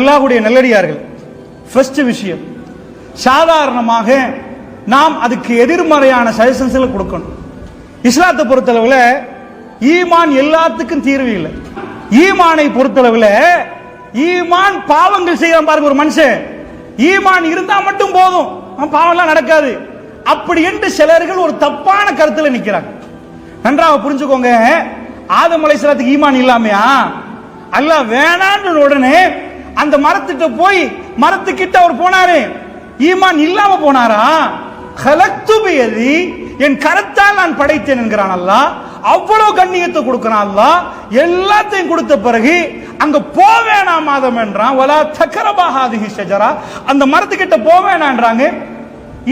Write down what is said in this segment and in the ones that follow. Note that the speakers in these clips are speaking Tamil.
அல்லாஹுடைய நல்லடியார்கள். ஃபர்ஸ்ட் விஷயம் சாதாரணமாக நாம் அதுக்கு எதிர்மறையான சஜஷன்ஸ்களை கொடுக்கணும். இஸ்லாத்தை பொறுத்தளவில் ஈமான் எல்லாத்துக்கும் தீர்வு இல்லை. ஈமானை பொறுத்தளவுல ஈமான் பாவங்கள் செய்யலாம் பாருங்க ஒரு மனுஷன். ஈமான் இருந்தா மட்டும் போதும். பாவம்லாம் நடக்காது. அப்படி என்று சிலர்கள் ஒரு தப்பான கருத்துல நிக்கிறாங்க. நன்றாக புரிஞ்சுக்கோங்க. ஆதம் அலைஹிஸ்ஸலாத்துக்கு ஈமான் இல்லாமையா? அல்லாஹ் வேணான்ற உடனே அந்த மரத்துக்கிட்ட போய் மரத்துக்கிட்ட அவர் போனாரு. ஈமான் இல்லாம போனாரா? கலத்துபயதி என் கரத்தால் நான் படைத்தேன் என்கிறான் அல்லாஹ். அவ்வளவு கண்ணியத்தை கொடுக்கிறான் அல்லாஹ். எல்லாத்தையும் கொடுத்த பிறகு அங்க போவேணா மாதம் என்றான். வலா தக்கரபாகாதிகி ஷஜரா. அந்த மரத்துக்கிட்ட போவேணான்றாங்க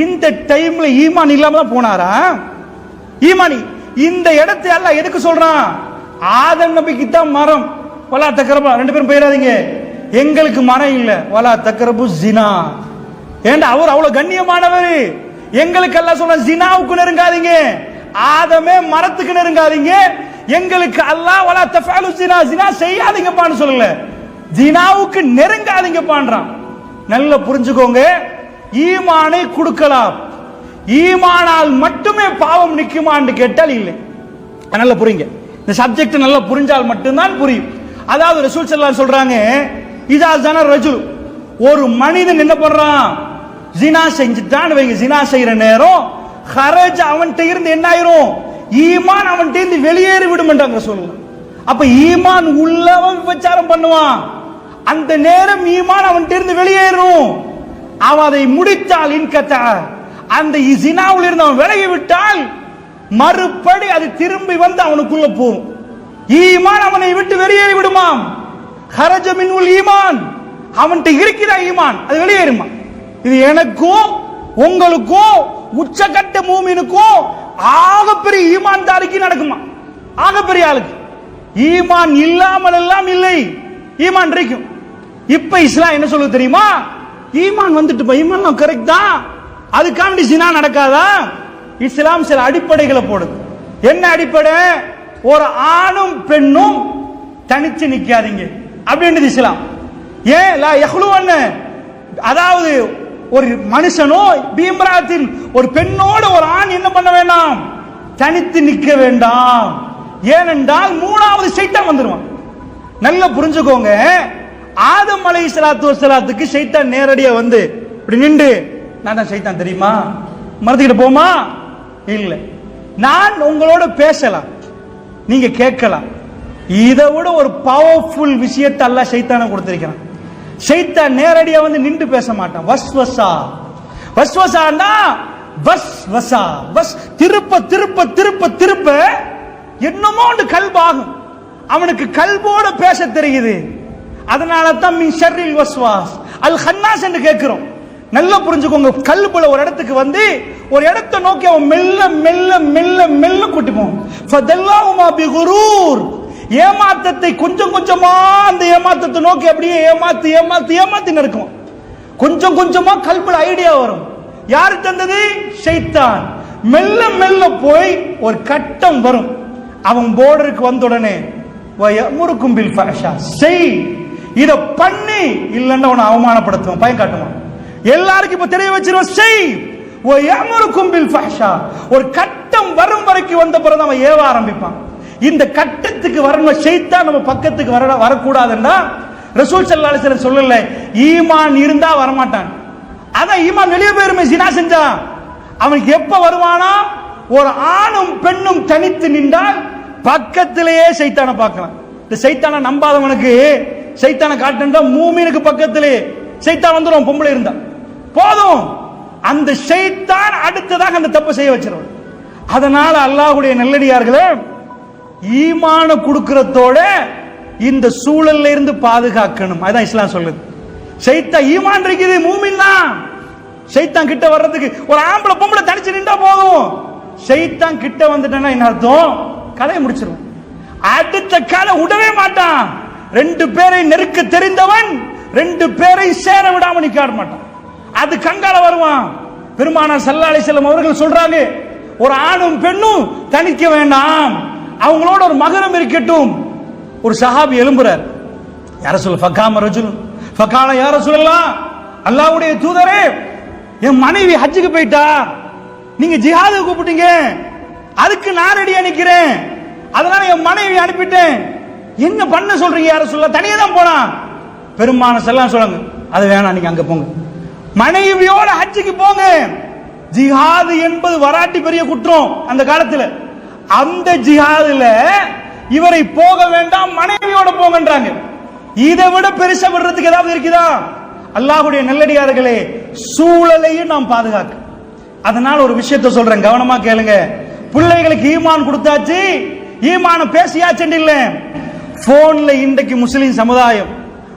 இந்த டைம்ல ஈமான் இல்லாம தான் போனாரா? ஈமானி இந்த இடத்தை எல்லாம் எதுக்கு சொல்றான்? ஆதம் நபிக்கு தான் மரம். வலா தக்கரபா ரெண்டு பேரும் போயிடாதீங்க. எங்களுக்கு மனம் இல்லை. வலா தக்கரபு ஜினா ஏண்டா அவர் அவ்வளவு கண்ணியமானவர். எங்களுக்கு எல்லாம் சொல்ற ஜினாவுக்கு நெருங்காதீங்க. ஆதமே மரத்துக்கு நெருங்காதீங்க. எங்களுக்கு அல்லாஹ் வலா தஃபாலு ஜினா ஜினா செய்யாதீங்கப்பான்னு சொல்லல. ஜினாவுக்கு நெருங்காதீங்கப்பான்றான். நல்லா புரிஞ்சுக்கோங்க. ஈமானை கொடுக்கலாம். ஈமானால் மட்டுமே பாவம் நிக்குமான்னு கேட்டால் இல்லை. நல்லா புரியுங்க. இந்த சப்ஜெக்ட் நல்லா புரிஞ்சால் மட்டும்தான் புரியும். அதாவது ரசூல் ஸல்லல்லாஹு சொல்றாங்க இதா ஜன ரஜுல். ஒரு மனிதன் என்ன பண்றான்? ஜினா செஞ்சுட்டான் வைங்க ஜினா செய்யற நேரம் ஹரஜ் அவன்கிட்ட இருந்து என்ன ஆயிரும்? ஈமான் அவன்கிட்ட இருந்து வெளியேறி விடுமென்றாங்க சொல்லலாம் அப்ப ஈமான் உள்ளவன் விபச்சாரம் பண்ணுவான். அந்த நேரம் ஈமான் அவன்கிட்ட இருந்து வெளியேறும். அவன் அதை முடித்தால் இன்கத்த. அந்த ஜினாவில் இருந்து அவன் விலகி விட்டால் மறுபடி அது திரும்பி வந்து அவனுக்குள்ள போகும். ஈமான் அவனை விட்டு வெளியேறி விடுமாம். ஹரஜ உள் ஈமான். அவன்கிட்ட இருக்கிற ஈமான். அது வெளியேறுமா இது எனக்கும் உங்களுக்கும் உச்சகட்ட மூமினுக்கோ ஆகப்பெரிய ஈமான்தாரிக்கு நடக்குமா? ஆகப்பெரிய ஆளுக்கு. ஈமான் இல்லாமல் எல்லாம் இல்லை. ஈமான் இருக்கும் இப்ப இஸ்லாம் என்ன சொல்லுது தெரியுமா? ஈமான் வந்துட்டு ஈமான் கரெக்ட் தான். அதுக்காண்டி சினா நடக்காதா? இஸ்லாம் சில அடிப்படைகளை போடுது. என்ன அடிப்படை? ஒரு ஆணும் பெண்ணும் தனிச்சு நிக்காதீங்க. அப்படின்றது இஸ்லாம். ஏன்? லா யஹ்லுவன்ன. அதாவது ஒரு மனுஷனோ பீம்ராத்தின் ஒரு பெண்ணோட ஒரு ஆண் என்ன பண்ண வேண்டாம்? தனித்து நிற்க வேண்டாம். ஏனென்றால் மூணாவது சைத்தான் வந்துடுவான் நல்லா புரிஞ்சுக்கோங்க. ஆதம் அலை சலாத்து வசலாத்துக்கு சைத்தான் நேரடியாக வந்து இப்படி நின்று நான் தான் சைத்தான் தெரியுமா? மறந்துக்கிட்டு போமா? இல்லை. நான் உங்களோட பேசலாம். நீங்க கேட்கலாம். இதை விட ஒரு பவர்ஃபுல் விஷயத்தை அல்ல சைத்தான கொடுத்திருக்கிறான். சைத்தான் நேரடியா வந்து நின்று பேச மாட்டான். வஸ்வசா. வஸ்வசான்னா வஸ் வசா வஸ் திருப்ப திருப்ப திருப்ப திருப்ப என்னமோ ஒன்று கல்பாகும். அவனுக்கு கல்போட பேச தெரியுது. அதனால தான் மின் ஷர்ரில் வஸ்வாஸ். அல் ஹன்னாஸ் என்று கேட்கிறோம். நல்லா புரிஞ்சுக்கோங்க. கல்புல ஒரு இடத்துக்கு வந்து ஒரு இடத்தை நோக்கி அவன் மெல்ல மெல்ல மெல்ல மெல்ல கூட்டி போவான். ஃபதல்லாஹுமா பிகுரூர் ஏமாத்தத்தை கொஞ்சம் கொஞ்சமா அந்த ஏமாத்தத்தை நோக்கி அப்படியே ஏமாத்தி ஏமாத்தி ஏமாத்தி நடக்கும் கொஞ்சம் கொஞ்சமா கல்புல ஐடியா வரும். யாரு தந்தது? ஷைத்தான். மெல்ல மெல்ல போய் ஒரு கட்டம் வரும். அவன் போர்டருக்கு வந்த உடனே முறுக்கும் பில் ஃபேஷா செய். இத பண்ணி இல்லைன்னா உன அவமானப்படுத்துவான். பயம் காட்டுவான். எல்லாருக்கும் இப்ப தெரிய வச்சிருவோம் செய். முறுக்கும் பில் ஃபேஷா ஒரு கட்டம் வரும் வரைக்கும் வந்த பிறகு அவன் ஏவ ஆரம்பிப்பான். இந்த கட்டத்துக்கு வரணும் ஷைத்தான் நம்ம பக்கத்துக்கு வர வரக்கூடாதுன்னா ரசூல் ஸல்லல்லாஹு அலைஹி சொல்லல ஈமான் இருந்தா வரமாட்டான். அதான் ஈமான் வெளியே போயிருமே சினா செஞ்சான் அவனுக்கு எப்ப வருவானா? ஒரு ஆணும் பெண்ணும் தனித்து நின்றால் பக்கத்திலேயே சைத்தான பார்க்கலாம். இந்த சைத்தான நம்பாதவனுக்கு சைத்தான காட்டுன்றா மூமினுக்கு பக்கத்திலே சைத்தான் வந்துடும் பொம்பளை இருந்தா. போதும். அந்த சைத்தான் அடுத்ததாக அந்த தப்பு செய்ய வச்சிருவான். அதனால அல்லாஹுடைய நல்லடியார்களே ஈமான கொடுக்கறதோட இந்த சூழல்ல இருந்து பாதுகாக்கணும். அதான் இஸ்லாம் சொல்லுது. சைத்தா ஈமான் இருக்குது மூமின் தான். சைத்தான் கிட்ட வர்றதுக்கு ஒரு ஆம்பளை பொம்பளை தனிச்சு நின்றா போதும். சைத்தான் கிட்ட வந்துட்டேன்னா என்ன அர்த்தம்? கதையை முடிச்சிருவோம். அடுத்த காலை விடவே மாட்டான். ரெண்டு பேரை நெருக்க தெரிந்தவன் ரெண்டு பேரை சேர விடாம நிக்காட மாட்டான். அது கங்கால வருவான். பெருமானார் சல்லாலை செல்லம் அவர்கள் சொல்றாங்க ஒரு ஆணும் பெண்ணும் தனிக்க வேண்டாம். அவங்களோட ஒரு மகரம் இருக்கட்டும். ஒரு சஹாபி எழும்புறார். யார சொல்ல ஃபக்காம ரஜுல்? ஃபக்கால யார சொல்லலாம் அல்லாவுடைய தூதரே என் மனைவி ஹஜ்ஜுக்கு போயிட்டா. நீங்க ஜிஹாது கூப்பிட்டீங்க. அதுக்கு நான் ரெடியா நிக்கிறேன். அதனால என் மனைவி அனுப்பிட்டேன். என்ன பண்ண சொல்றீங்க யார சொல்ல தனியே தான் போனா பெருமான செல்லாம் சொல்லுங்க அது வேணாம் நீங்க அங்க போங்க. மனைவியோட ஹஜ்ஜுக்கு போங்க. ஜிஹாது என்பது வராட்டி பெரிய குற்றம் அந்த காலத்துல. அந்த ஜிஹாதுல இவரை போக வேண்டாம் மனைவியோட போங்கன்றாங்க. இதை விட பெருசா விடுறதுக்கு ஏதாவது இருக்குதா? அல்லாஹுடைய நல்லடியார்களே சூழலையும் நாம் பாதுகாக்க. அதனால ஒரு விஷயத்தை சொல்றேன் கவனமா கேளுங்க. பிள்ளைகளுக்கு ஈமான் கொடுத்தாச்சு ஈமான பேசியாச்சு இல்ல. போன்ல இன்றைக்கு முஸ்லிம் சமுதாயம்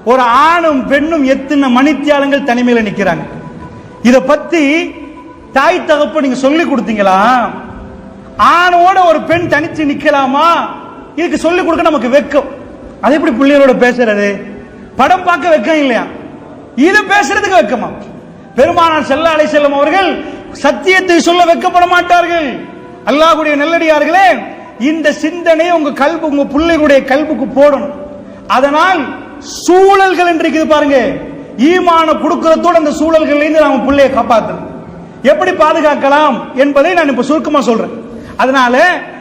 ஒரு ஆணும் பெண்ணும் எத்தனை மணித்தியாலங்கள் தனிமையில் நிக்கிறாங்க. இத பத்தி தாய் தகப்பு நீங்க சொல்லி கொடுத்தீங்களா? ஆணோட ஒரு பெண் தனிச்சு நிக்கலாமா? இதுக்கு சொல்லி கொடுக்க நமக்கு வெக்கம். அது எப்படி பிள்ளைகளோட பேசுறது? படம் பார்க்க வெக்கம் இல்லையா? இது பேசுறதுக்கு வெக்கமா? பெருமானார் செல்ல அலை செல்லும் அவர்கள் சத்தியத்தை சொல்ல வெக்கப்பட மாட்டார்கள். அல்லாஹுடைய நல்லடியார்களே இந்த சிந்தனை உங்க கல்வி உங்க பிள்ளைகளுடைய கல்புக்கு போடணும். அதனால் சூழல்கள் இன்றைக்கு பாருங்க. ஈமான கொடுக்கறதோடு அந்த சூழல்கள்ல இருந்து நாம பிள்ளைய காப்பாற்றணும். எப்படி பாதுகாக்கலாம் என்பதை நான் இப்ப சுருக்கமா சொல்றேன். அதனால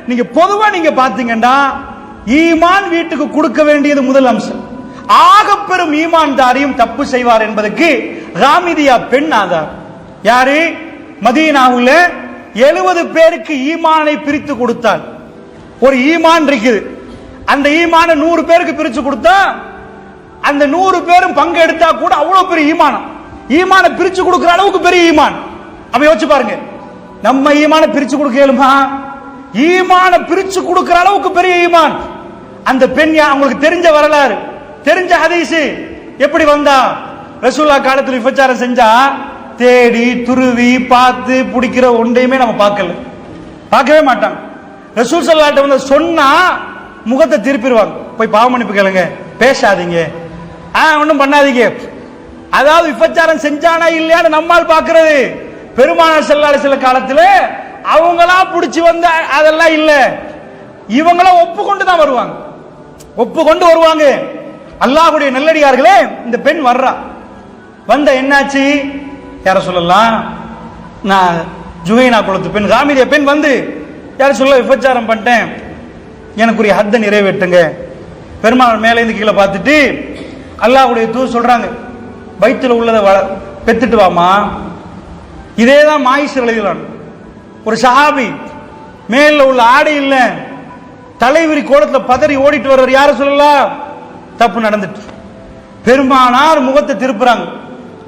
நீங்க பொதுவா நீங்க பாத்தீங்கன்னா ஈமான் வீட்டுக்கு கொடுக்க வேண்டியது முதல் அம்சம். ஆக பெரும் ஈமான்தாரியும் தப்பு செய்வார் என்பதற்கு ராமிதியா பெண் ஆதார் யாரு? மதீனாவுல எழுபது பேருக்கு ஈமானை பிரித்து கொடுத்தாள். ஒரு ஈமான் இருக்குது. அந்த ஈமான நூறு பேருக்கு பிரிச்சு கொடுத்தா அந்த நூறு பேரும் பங்கு எடுத்தா கூட அவ்வளவு பெரிய ஈமானம். ஈமான பிரிச்சு கொடுக்கிற அளவுக்கு பெரிய ஈமான். அப்ப யோசிச்சு பாருங்க. நம்ம ஈமான பிரிச்சு கொடுக்க இயலுமா ஈமான பிரிச்சு கொடுக்கிற அளவுக்கு பெரிய ஈமான். அந்த பெண் அவங்களுக்கு தெரிஞ்ச வரலாறு. தெரிஞ்ச ஹதீஸ். எப்படி வந்தா? ரசூல்லா காலத்தில் விபச்சாரம் செஞ்சா தேடி துருவி பார்த்து பிடிக்கிற ஒன்றையுமே நம்ம பார்க்கல. பார்க்கவே மாட்டாங்க. ரசூல் சல்லாட்ட வந்து சொன்னா முகத்தை திருப்பிடுவாங்க. போய் பாவ மன்னிப்பு கேளுங்க. பேசாதீங்க. ஆ ஒன்றும் பண்ணாதீங்க. அதாவது விபச்சாரம் செஞ்சானா இல்லையான்னு நம்மால் பார்க்கிறது. பெருமானார் செல்லாட சில காலத்தில் அவங்களா பிடிச்சி வந்து அதெல்லாம் இல்ல. இவங்களாம் ஒப்புக்கொண்டு தான் வருவாங்க. ஒப்புக்கொண்டு வருவாங்க. அல்லாஹ்வுடைய நல்லடியார்களே இந்த பெண் வர்றா. வந்த என்னாச்சு? யார சொல்லலாம்? நான் ஜுகைனா குளத்து பெண் காமிதிய பெண் வந்து யார சொல்ல விபச்சாரம் பண்ணிட்டேன். எனக்குரிய ஹத்தை நிறைவேற்றுங்க. பெருமாள் மேலேருந்து கீழே பார்த்துட்டு அல்லாஹுடைய தூ சொல்றாங்க வயிற்றுல உள்ளதை வள பெத்துட்டு வாமா இதே தான் மாயிஸ் எழுதினான் ஒரு சஹாபி மேல உள்ள ஆடை இல்ல தலைவிரி கோலத்துல பதறி ஓடிட்டு வர்றவர் யாரும் சொல்லலாம் தப்பு நடந்துட்டு. பெருமானார் முகத்தை திருப்புறாங்க.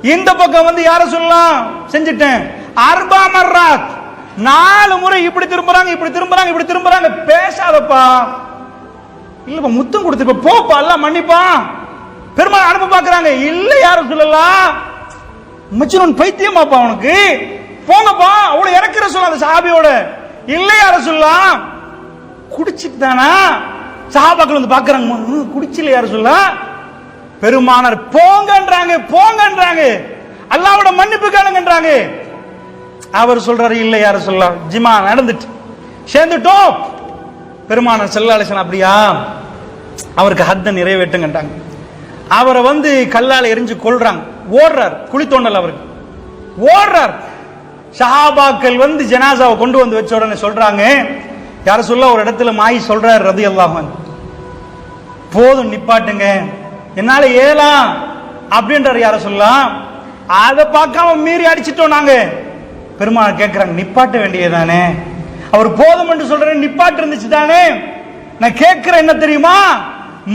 இந்த பக்கம் வந்து யார சொல்லலாம் செஞ்சுட்டேன். அர்பா மர்ராத். நாலு முறை இப்படி திரும்புறாங்க இப்படி திரும்புறாங்க இப்படி திரும்புறாங்க. பேசாதப்பா. இல்லப்பா முத்தம் கொடுத்துருப்ப போப்பா எல்லாம் மன்னிப்பா. பெருமாள் அனுப்ப பாக்குறாங்க. இல்ல யாரும் சொல்லலாம் மச்சுனன் பைத்தியமாப்பா அவனுக்கு. போங்கப்பா அவ்வளவு இறக்குற சொல்ல அந்த சாபியோட இல்லையா யார சொல்லலாம் குடிச்சிட்டு தானா? சாபாக்கள் வந்து பாக்குறாங்க "ம், குடிச்சில யார சொல்லலாம் பெருமானார் போங்கன்றாங்க போங்கன்றாங்க. அல்லாவோட மன்னிப்பு கேளுங்கன்றாங்க. அவர் சொல்றாரு இல்ல யார சொல்ல? ஜிமா நடந்துட்டு. சேர்ந்துட்டோம். பெருமானார் செல்லாலேசன் அப்படியா? அவருக்கு ஹத்த நிறைவேற்றுங்கன்றாங்க. அவரை வந்து கல்லால எரிஞ்சு கொள்றாங்க ஓடுறார் குழி தோண்டல் அவருக்கு. ஓடுறார். சஹாபாக்கள் வந்து ஜனாசாவை கொண்டு வந்து வச்ச உடனே சொல்றாங்க யார சொல்ல ஒரு இடத்துல மாயி சொல்றாரு ரதி அல்லாஹன் போதும் நிப்பாட்டுங்க. என்னால ஏலாம் அப்படின்றாரு யார சொல்லலாம் அதை பார்க்காம மீறி அடிச்சிட்டோம் நாங்க. பெருமாள் கேட்கிறாங்க நிப்பாட்ட வேண்டியதானே அவர் போதும் என்று சொல்ற நிப்பாட்டு இருந்துச்சு தானே நான் கேட்கிற என்ன தெரியுமா?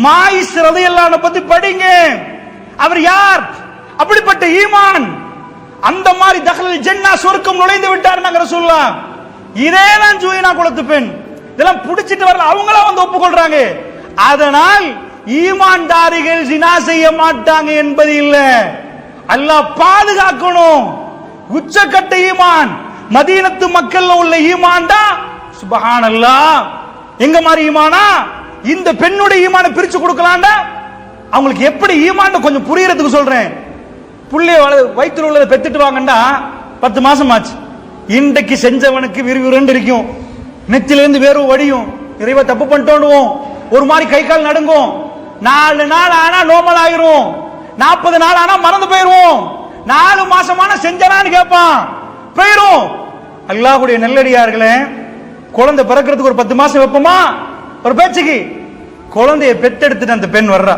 மாயிஸ் ரதையெல்லாம் பத்தி படிங்க. அவர் யார்? அப்படிப்பட்ட ஈமான். அந்த மாதிரி தகலில் ஜென்னா சொர்க்கம் நுழைந்து விட்டார் நாங்க சொல்லலாம் இதே தான் ஜூயினா குலத்து பெண். இதெல்லாம் பிடிச்சிட்டு வரல அவங்களா வந்து ஒப்புக்கொள்றாங்க. அதனால் ஈமான்தாரிகள் ஜினா செய்ய மாட்டாங்க என்பது இல்ல. அல்லாஹ் பாதுகாக்கணும். உச்சக்கட்ட ஈமான். மதீனத்து மக்கள்ல உள்ள ஈமான் தான் சுபஹானல்லாஹ் எங்க மாதிரி ஈமானா? இந்த பெண்ணுடைய ஈமான பிரிச்சு கொடுக்கலாம்டா? அவங்களுக்கு எப்படி ஈமான் கொஞ்சம் புரியறதுக்கு சொல்றேன். புள்ளைய வள வயிற்றுல உள்ளதை பெத்துட்டு வாங்கண்டா பத்து மாசம் ஆச்சு. இன்றைக்கு செஞ்சவனுக்கு விறுவிறுன்னு இருக்கும். நெத்தில இருந்து வடியும். இறைவ தப்பு பண்ணிட்டோண்டுவோம் ஒரு மாதிரி கை கால் நடுங்கும். நாலு நாள் ஆனா நோமல் ஆயிரும். நாற்பது நாள் ஆனா மறந்து போயிருவோம். நாலு மாசமான செஞ்சனான்னு கேட்பான் போயிரும். அல்லாஹுடைய நெல்லடியார்களே குழந்தை பிறக்கிறதுக்கு ஒரு பத்து மாசம் வைப்போமா? ஒரு பேச்சுக்கு. குழந்தைய பெத்தெடுத்துட்டு அந்த பெண் வர்றா.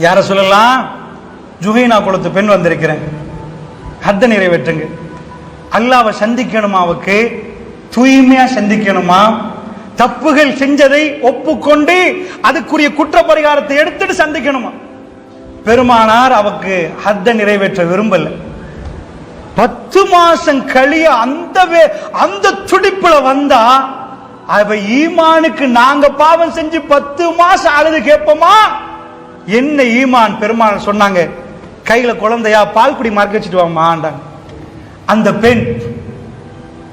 யார சொல்லலாம்? ஜுஹைனா குளத்து பெண் வந்திருக்கிறேன். ஹத்த நிறைவேற்றுங்க. அல்லாவை சந்திக்கணுமா அவக்கு? தூய்மையா சந்திக்கணுமா? தப்புகள் செஞ்சதை ஒப்புக்கொண்டு அதுக்குரிய குற்ற பரிகாரத்தை எடுத்துட்டு சந்திக்கணுமா? பெருமானார் அவக்கு ஹத்த நிறைவேற்ற விரும்பல. பத்து மாசம் கழிய அந்த வே- அந்த துடிப்புல வந்தா அவ ஈமானுக்கு நாங்க பாவம் செஞ்சு பத்து மாசம் அழுது கேட்போமா? என்ன ஈமான்? பெருமாள் சொன்னாங்க கையில் குழந்தையா பால் குடி மறக்க வச்சுட்டு வாமாண்டாங்க அந்த பெண்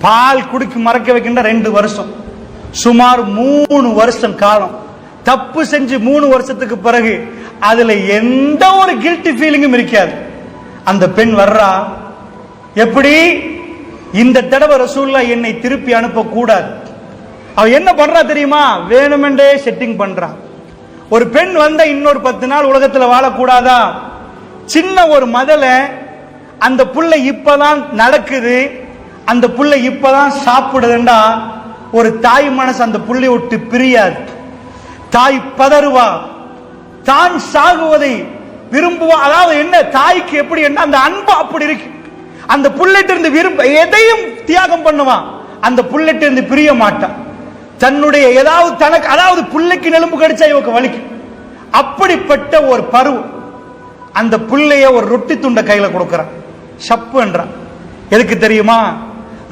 பால் குடிக்கு மறக்க வைக்கின்ற ரெண்டு வருஷம். சுமார் மூணு வருஷம் காலம். தப்பு செஞ்சு மூணு வருஷத்துக்கு பிறகு அதுல எந்த ஒரு கில்ட்டி ஃபீலிங்கும் இருக்காது. அந்த பெண் வர்றா எப்படி? இந்த தடவை ரசூல்லா என்னை திருப்பி அனுப்ப கூடாது அவ என்ன பண்றா தெரியுமா? வேணுமென்றே செட்டிங் பண்றா. ஒரு பெண் வந்த இன்னொரு பத்து நாள் உலகத்துல வாழக்கூடாதா? சின்ன ஒரு மதல அந்த புள்ள இப்பதான் நடக்குது அந்த புள்ள இப்பதான் சாப்பிடுதுண்டா ஒரு தாய் மனசு அந்த புள்ளை விட்டு பிரியாது. தாய் பதறுவா தான் சாகுவதை விரும்புவா அதாவது என்ன தாய்க்கு எப்படி என்ன அந்த அன்பு அப்படி இருக்கு. அந்த புள்ளிட்ட இருந்து விரும்ப எதையும் தியாகம் பண்ணுவான் அந்த புள்ளிட்ட இருந்து பிரிய மாட்டான் தன்னுடைய ஏதாவது தனக்கு அதாவது புள்ளைக்கு நெலும்பு கடிச்சா இவக்கு வலிக்கும் அப்படிப்பட்ட ஒரு பருவம். அந்த பிள்ளைய ஒரு ரொட்டி துண்டை கையில கொடுக்கறான். சப்புன்றான் எதுக்கு தெரியுமா?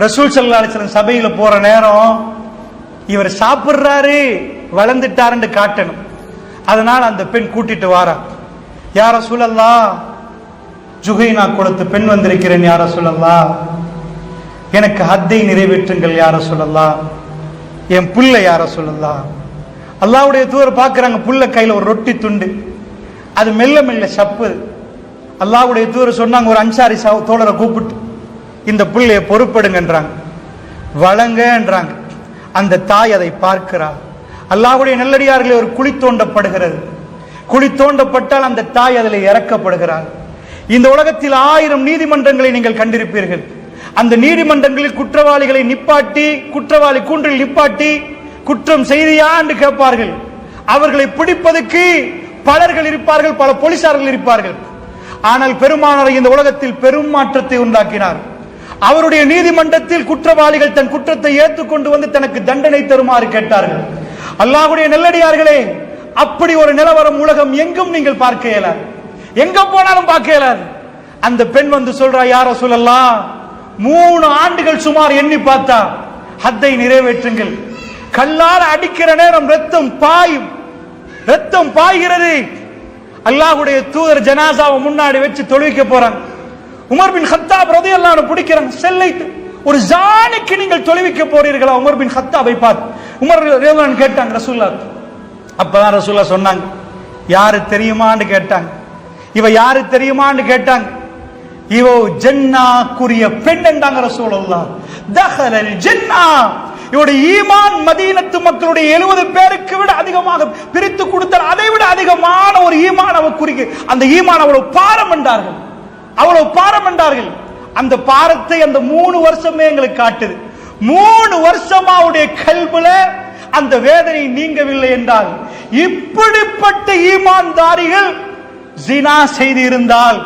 ரசூல் சல்லா அலிஸ்லாம் சபையில போற நேரம் இவர் சாப்பிடுறாரு வளர்ந்துட்டாருன்னு காட்டணும். அதனால அந்த பெண் கூட்டிட்டு வாரா. யார சூழல்லா ஜுகைனா கொடுத்து பெண் வந்திருக்கிறேன் யார சொல்லல்லா எனக்கு ஹத்தை நிறைவேற்றுங்கள் யார சொல்லல்லா என் புள்ள யார சொல்லல்லா அல்லாவுடைய தூர பார்க்குறாங்க புள்ள கையில ஒரு ரொட்டி துண்டு. அது மெல்ல மெல்ல சப்பு. அல்லாவுடைய தூர சொன்னாங்க ஒரு அன்சாரி சாவு தோழரை கூப்பிட்டு இந்த புள்ளைய பொறுப்படுங்கன்றாங்க. வழங்கன்றாங்க. அந்த தாய் அதை பார்க்கிறார் அல்லாவுடைய நல்லடியார்களே ஒரு குழி தோண்டப்படுகிறது. குழி தோண்டப்பட்டால் அந்த தாய் அதில் இறக்கப்படுகிறார் இந்த உலகத்தில் ஆயிரம் நீதிமன்றங்களை நீங்கள் கண்டிருப்பீர்கள். அந்த நீதிமன்றங்களில் குற்றவாளிகளை நிப்பாட்டி குற்றவாளி கூன்றில் நிப்பாட்டி குற்றம் செய்தியா என்று கேட்பார்கள். அவர்களை பிடிப்பதற்கு பலர்கள் இருப்பார்கள் பல போலீசார்கள் இருப்பார்கள். ஆனால் பெருமானார் இந்த உலகத்தில் பெரும் மாற்றத்தை உண்டாக்கினார். அவருடைய நீதிமன்றத்தில் குற்றவாளிகள் தன் குற்றத்தை ஏற்றுக்கொண்டு வந்து தனக்கு தண்டனை தருமாறு கேட்டார்கள். அல்லாஹுடைய நெல்லடியார்களே அப்படி ஒரு நிலவரம் உலகம் எங்கும் நீங்கள் பார்க்க இயலாது. எங்க போனாலும் பார்க்க இயலாது. அந்த பெண் வந்து சொல்றா யார சொல்லலாம் மூணு ஆண்டுகள் சுமார் எண்ணி பார்த்தா ஹத்தை நிறைவேற்றுங்கள். கல்லால் அடிக்கிற நேரம் ரத்தம் பாயும். ரத்தம் பாய்கிறது. அல்லாஹுடைய தூதர் ஜனாசாவை முன்னாடி வச்சு தொழுவிக்க போறாங்க. உமர் பின் ஹத்தாப் ரதியல்லாஹு பிடிக்கிறாங்க. செல்லை ஒரு ஜானுக்கு நீங்கள் தொழுவிக்க போறீர்களா? உமர் பின் ஹத்தாபை பார்த்து. உமர் ரதியல்லாஹு கேட்டாங்க ரசூல்லா அப்பதான் ரசூல்லா சொன்னாங்க யாரு தெரியுமான்னு கேட்டாங்க. இவ யாரு தெரியுமான்னு கேட்டாங்க. இவோ ஜன்னாக்குரிய பெண் என்றாங்க ரசூலுல்லாஹ். தஹலல் ஜன்னா இவருடைய ஈமான் மதீனத்து மக்களுடைய எழுபது பேருக்கு விட அதிகமாக பிரித்து கொடுத்தார் அதை விட அதிகமான ஒரு ஈமான் அவ அந்த ஈமான் அவ்வளவு பாரம் என்றார்கள். அவ்வளவு பாரம் என்றார்கள். அந்த பாரத்தை அந்த மூணு வருஷமே எங்களுக்கு காட்டுது. மூணு வருஷமா அவருடைய கல்வில அந்த வேதனை நீங்கவில்லை என்றால் இப்படிப்பட்ட ஈமான்தாரிகள் ஜினா செய்து இருந்தால்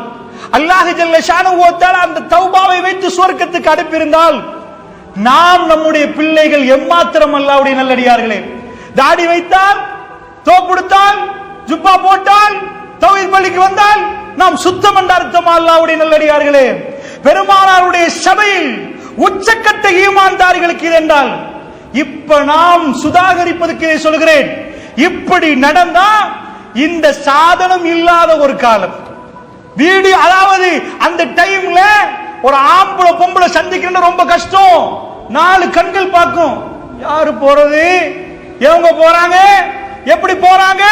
அல்லாஹ் ஜல்ல ஷானு அந்த தௌபாவை வைத்து சுவர்க்கத்துக்கு அனுப்பியிருந்தால் நாம் நம்முடைய பிள்ளைகள் எம்மாத்திரம் அல்லாவுடைய நல்லடியார்களே. தாடி வைத்தால் தோப்புடுத்தால் ஜுப்பா போட்டால் தௌஹீத் பள்ளிக்கு வந்தால் நாம் சுத்தம் என்ற அர்த்தம் அல்லாவுடைய நல்லடியார்களே. பெருமானாருடைய சபையில் உச்சக்கட்ட ஈமான்தாரிகளுக்கு இது என்றால் இப்ப நாம் சுதாகரிப்பதற்கு இதை சொல்கிறேன். இப்படி நடந்தா இந்த சாதனம் இல்லாத ஒரு காலம். வீடு அதாவது அந்த டைம்ல ஒரு ஆம்பளை பொம்பளை சந்திக்கிறது ரொம்ப கஷ்டம். நாலு கண்கள் பார்க்கும். யாரு போறது? எவங்க போறாங்க? எப்படி போறாங்க?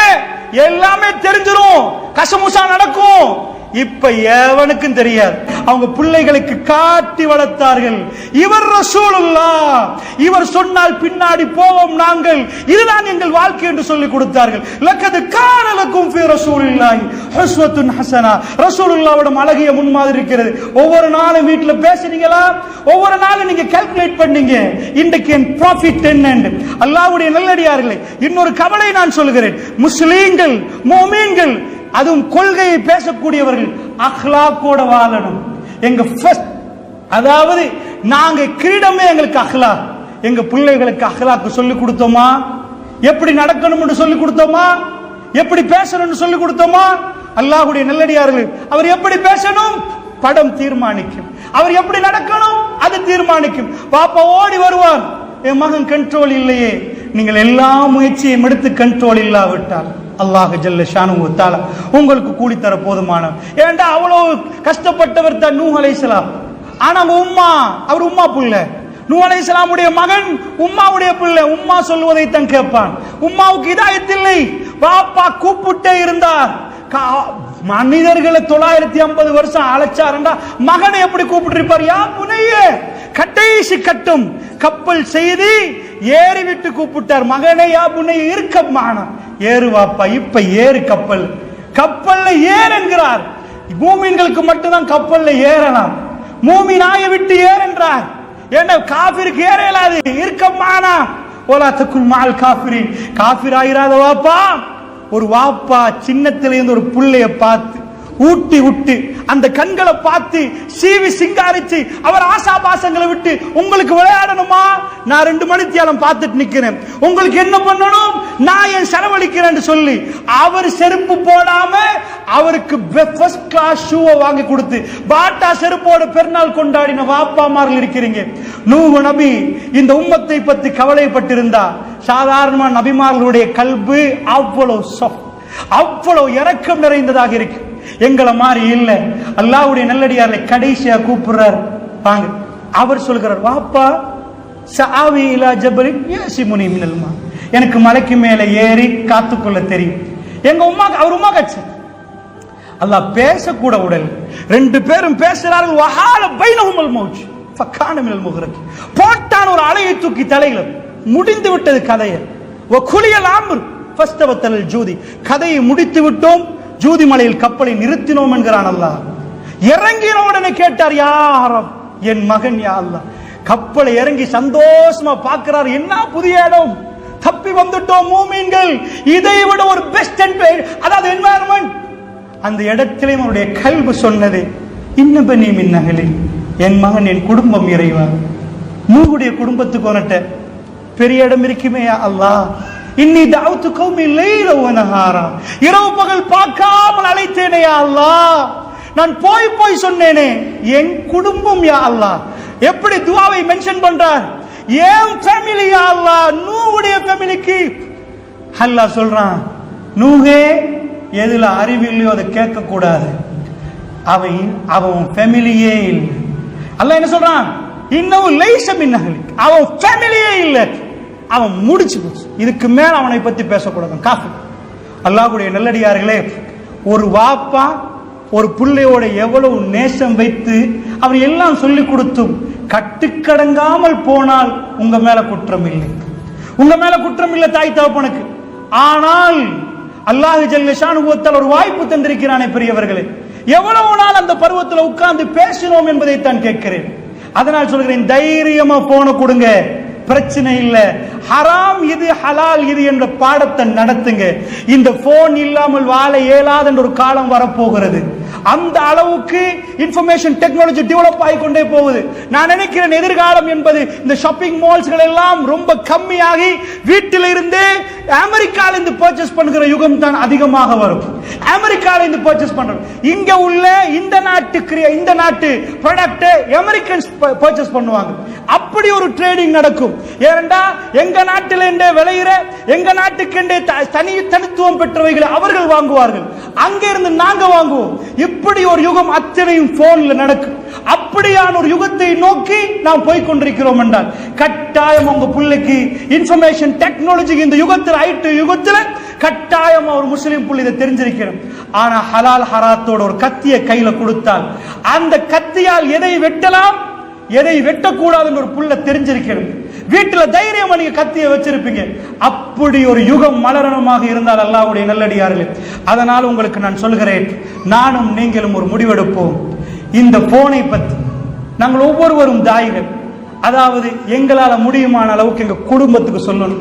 எல்லாமே தெரிஞ்சிடும் கசமுசா நடக்கும். இப்ப எவனுக்கும் தெரியாது. அவங்க பிள்ளைகளுக்கு காட்டி வளர்த்தார்கள். இவர் ரசூலுல்லா. இவர் சொன்னால் பின்னாடி போவோம் நாங்கள். இதுதான் எங்கள் வாழ்க்கை என்று சொல்லி கொடுத்தார்கள். லக்கது காணலுக்கும் ஃபி ரசூலில்லாஹி ஹஸ்வத்துன் ஹசனா. ரசூலுல்லாவோட அழகிய முன்மாதிரி இருக்கிறது. ஒவ்வொரு நாளும் வீட்டுல பேசுறீங்களா ஒவ்வொரு நாளும் நீங்க கால்குலேட் பண்ணீங்க. இன்றைக்கு என் ப்ராஃபிட் என்ன அல்லாஹ்வுடைய நல்லடியார்களே இன்னொரு கவலை நான் சொல்கிறேன். முஸ்லீம்கள் மோமீன்கள் அதுவும் கொள்கையை பேசக்கூடியவர்கள் அஹ்லாக்கோட வாழணும். எங்க first அதாவது நாங்க கிரீடமே எங்களுக்கு அஹ்லா எங்க பிள்ளைகளுக்கு அஹ்லாக்கு சொல்லி கொடுத்தோமா? எப்படி நடக்கணும்னு சொல்லி கொடுத்தோமா? எப்படி பேசணும்னு சொல்லி கொடுத்தோமா? அல்லாஹுடைய நல்லடியார்கள் அவர் எப்படி பேசணும்? படம் தீர்மானிக்கும். அவர் எப்படி நடக்கணும்? அது தீர்மானிக்கும். பாப்பா ஓடி வருவார் என் மகன் கண்ட்ரோல் இல்லையே. நீங்கள் எல்லா முயற்சியும் எடுத்து கண்ட்ரோல் இல்லாவிட்டால். அல்லாஹ் ஜல்ல ஷானு ஒத்தால உங்களுக்கு கூலித்தர போதுமான. ஏண்டா அவ்வளவு கஷ்டப்பட்டவர் தான் நூ அலைசலாம் ஆனா உம்மா அவர் உம்மா புள்ள. நூ அலைசலாமுடைய மகன் உம்மாவுடைய பிள்ளை. உம்மா சொல்வதை தான் கேட்பான். உம்மாவுக்கு இதாயத்தில்லை பாப்பா கூப்பிட்டே இருந்தார். கா- மனிதர்களை தொள்ளாயிரத்தி ஐம்பது வருஷம் அழைச்சாருண்டா மகனை எப்படி கூப்பிட்டு யா புனையே கடைசி கட்டும் கப்பல் செய்தி ஏறி விட்டு கூப்பிட்டார் மகனே யாப்புனை இருக்க மானம் ஏறு வாப்பா இப்ப ஏறு கப்பல். கப்பல்ல ஏறு என்கிறார். மட்டும்தான் கப்பல்ல ஏறலாம். மூமி நாயை விட்டு ஏறு என்ன காபிருக்கு ஏற இயலாது. இருக்க மானா ஓலா மால் காபிரி காபிர் ஆகிறாத வாப்பா ஒரு வாப்பா சின்னத்திலிருந்து ஒரு பிள்ளைய பார்த்து ஊட்டி விட்டு அந்த கண்களை பார்த்து சீவி சிங்காரிச்சு அவர் ஆசாபாசங்களை விட்டு உங்களுக்கு விளையாடணுமா? நான் ரெண்டு மணி தியாலம் பார்த்துட்டு நிக்கிறேன். உங்களுக்கு என்ன பண்ணணும்? நான் என் செலவழிக்கிறேன்னு சொல்லி அவர் செருப்பு போடாம அவருக்கு ஃபர்ஸ்ட் கிளாஸ் ஷூவை வாங்கி கொடுத்து பாட்டா செருப்போட பெருநாள் கொண்டாடின வாப்பாமார்கள் இருக்கிறீங்க. நூவு நபி இந்த உம்மத்தை பத்தி கவலைப்பட்டிருந்தா. சாதாரணமா நபிமார்களுடைய கல்பு அவ்வளவு அவ்வளவு இறக்கம் நிறைந்ததாக இருக்கு. எங்களை மாதிரி இல்லை. அல்லாவுடைய நல்லடியார்ல கடைசியா கூப்பிடுறார். வாங்க. அவர் சொல்கிறார் வாப்பா சாவி இலா ஜபலின் யாசி முனி மா எனக்கு மலைக்கு மேல ஏறி காத்துக்கொள்ள தெரியும். எங்க உமா அவர் உமா கட்சி. அல்லாஹ் பேசக்கூட உடல். ரெண்டு பேரும் பேசுறார்கள் வஹால பைனஹுமல் மௌஜ். ஃபக்கான மினல் முஹரக். போட்டான் ஒரு அலையை தூக்கி தலையில. முடிந்து விட்டது கதையை. வகுலியல் ஆம்பர் ஃபஸ்தவத்தல் ஜூதி. கதையை முடித்து விட்டோம். ஜூதிமலையில் கப்பலை நிறுத்தினோம் என்கிறான் அல்லாஹ். இறங்கின உடனே கேட்டார் யாரம் என் மகன் யா அல்லாஹ். கப்பலை இறங்கி சந்தோஷமா பார்க்கிறார் என்ன புதிய இடம்? தப்பி வந்துட்டோம் மூமீன்கள். இதை விட ஒரு பெஸ்ட் அதாவது என்வாயர்மெண்ட் அந்த இடத்திலே அவருடைய கல்வி சொன்னது இன்னபனி மின்னகலி என் மகன் என் குடும்பம் இறைவா. நூகுடைய குடும்பத்துக்கு உனட்ட பெரிய இடம் இருக்குமே அல்லாஹ். இன்னி தாவத்து கௌமி லைல வனஹாரா இரவு பகல் பார்க்காமல் அழைத்தேனே அல்லா நான் போய் போய் சொன்னேனே என் குடும்பம் யா அல்லாஹ். எப்படி துவாவை மென்ஷன் பண்றார்? ஏன் ஃபேமிலி யா அல்லா நூவுடைய ஃபேமிலிக்கு அல்லா சொல்றான் நூகே எதுல அறிவு இல்லையோ அதை கேட்க கூடாது அவன் அவன் ஃபேமிலியே இல்லை. அல்ல என்ன சொல்றான்? இன்னும் லைசம் மின்னகலி அவன் ஃபேமிலியே இல்லை. அவன் முடிச்சு போச்சு. இதுக்கு மேல அவனை பத்தி பேசக்கூடாது. காஃபி. அல்லாஹுடைய நல்லடியார்களே ஒரு வாப்பா ஒரு பிள்ளையோட எவ்வளவு நேசம் வைத்து அவன் எல்லாம் சொல்லி கொடுத்தும் கட்டுக்கடங்காமல் போனால் உங்க மேல குற்றம் இல்லை. உங்க மேல குற்றம் இல்லை தாய் தகப்பனுக்கு. ஆனால் அல்லாஹ் ஜல்லிஷானுபவத்தால் ஒரு வாய்ப்பு தந்திருக்கிறானே பெரியவர்களே. எவ்வளவு நாள் அந்த பருவத்தில் உட்கார்ந்து பேசினோம் என்பதை தான் கேட்கிறேன். அதனால் சொல்கிறேன் தைரியமா போன கொடுங்க. பிரச்சனை இல்ல. ஹராம் இது ஹலால் இது என்ற பாடத்தை நடத்துங்க. இந்த போன் இல்லாமல் வாழ இயலாத என்ற ஒரு காலம் வரப்போகிறது. அந்த அளவுக்கு இன்ஃபர்மேஷன் டெக்னாலஜி டெவலப் ஆகிக்கொண்டே போகுது. நான் நினைக்கிறேன் எதிர்காலம் என்பது இந்த ஷாப்பிங் மால்ஸ்கள் எல்லாம் ரொம்ப கம்மியாகி வீட்டில் இருந்தே அமெரிக்கால இருந்து பர்ச்சேஸ் பண்ணுகிற யுகம் தான் அதிகமாக வரும். அமெரிக்கால இருந்து பர்ச்சேஸ் பண்றோம் இங்க உள்ள இந்த நாட்டு இந்த நாட்டு ப்ராடக்ட் அமெரிக்கன்ஸ் பர்ச்சேஸ் பண்ணுவாங்க. அப்படி ஒரு ட்ரேடிங் நடக்கும். ஏனென்றா எங்க நாட்டில் என்றே விளையிற எங்க நாட்டுக்கென்றே தனி தனித்துவம் பெற்றவைகளை அவர்கள் வாங்குவார்கள். அங்க இருந்து நாங்க வாங்குவோம். இப்படி ஒரு யுகம் அத்தனையும் போன்ல நடக்கும் அப்படியான ஒரு யுகத்தை நோக்கி நாம் போய் கொண்டிருக்கிறோம் என்றால் கட்டாயம் உங்க பிள்ளைக்கு இன்ஃபர்மேஷன் டெக்னாலஜி இந்த யுகத்தில் ஐட்டு யுகத்தில் கட்டாயம் ஒரு முஸ்லீம் புள்ளி இதை தெரிஞ்சிருக்கணும் ஆனா ஹலால் ஹராத்தோட ஒரு கத்திய கையில கொடுத்தால் அந்த கத்தியால் எதை வெட்டலாம் எதை வெட்டக்கூடாதுன்னு ஒரு புள்ள தெரிஞ்சிருக்கணும் வீட்டுல தைரியமா நீங்க கத்திய வச்சிருப்பீங்க. அப்படி ஒரு யுகம் மலரணமாக இருந்தால் அல்லாஹ்வுடைய நல்லடியார்களே அதனால் உங்களுக்கு நான் சொல்கிறேன் நானும் நீங்களும் ஒரு முடிவெடுப்போம். இந்த போனை பத்தி நாங்கள் ஒவ்வொருவரும் தாய்கள். அதாவது எங்களால முடியுமான அளவுக்கு எங்க குடும்பத்துக்கு சொல்லணும்.